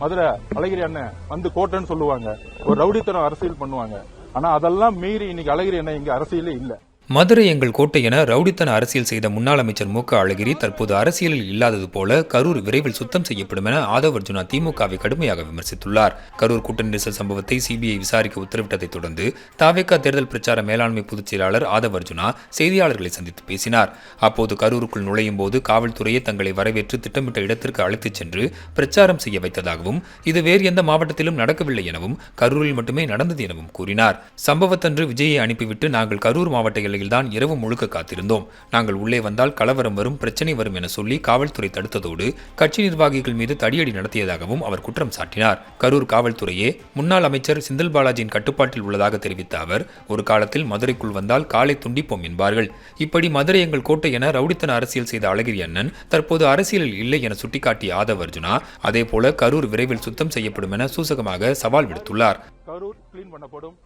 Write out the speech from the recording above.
மதுரை அழகிரி அண்ணன் வந்து கோட்டைன்னு சொல்லுவாங்க. ஒரு ரவுடித்தனம் அரசியல் பண்ணுவாங்க. ஆனா அதெல்லாம் மீறி இன்னைக்கு அழகிரி அண்ணன் இங்க அரசியலே இல்லை. மதுரை எங்கள் கோட்டை என ரவுடித்தன அரசியல் செய்த முன்னாள் அமைச்சர் மு க. அழகிரி தற்போது அரசியலில் இல்லாதது போல கரூர் விரைவில் சுத்தம் செய்யப்படும் என ஆதவ் அர்ஜுனா திமுகவை கடுமையாக விமர்சித்துள்ளார். கரூர் கூட்ட நெரிசல் சம்பவத்தை சிபிஐ விசாரிக்க உத்தரவிட்டதைத் தொடர்ந்து தாவேகா தேர்தல் பிரச்சார மேலாண்மை பொதுச் செயலாளர் ஆதவ் அர்ஜுனா செய்தியாளர்களை சந்தித்து பேசினார். அப்போது கரூருக்குள் நுழையும் போது காவல்துறையே தங்களை வரவேற்று திட்டமிட்ட இடத்திற்கு அழைத்துச் சென்று பிரச்சாரம் செய்ய வைத்ததாகவும் இது வேறு எந்த மாவட்டத்திலும் நடக்கவில்லை எனவும் கரூரில் மட்டுமே நடந்தது எனவும் கூறினார். சம்பவத்தன்று விஜயை அனுப்பிவிட்டு நாங்கள் கரூர் மாவட்ட எல்லையில்தான் இரவு முழுக்க காத்திருந்தோம். நாங்கள் உள்ளே வந்தால் கலவரம் வரும் பிரச்சனை வரும் என சொல்லி காவல்துறை தடுத்ததோடு கட்சி நிர்வாகிகள் மீது தடியடி நடத்தியதாகவும் அவர் குற்றம் சாட்டினார். கரூர் காவல்துறையே முன்னாள் அமைச்சர் செந்தில் பாலாஜியின் கட்டுப்பாட்டில் உள்ளதாக தெரிவித்த அவர் ஒரு காலத்தில் மதுரைக்குள் வந்தால் காலை துண்டிப்போம் என்பார்கள். இப்படி மதுரை எங்கள் கோட்டை என ரவுடித்தன அரசியல் செய்த அழகிரி அண்ணன் தற்போது அரசியலில் இல்லை என சுட்டிக்காட்டிய ஆதவ் அர்ஜுனா அதேபோல கரூர் விரைவில் சுத்தம் செய்யப்படும் என சூசகமாக சவால் விடுத்துள்ளார். கரூர் கிளீன் பண்ணப்படும்.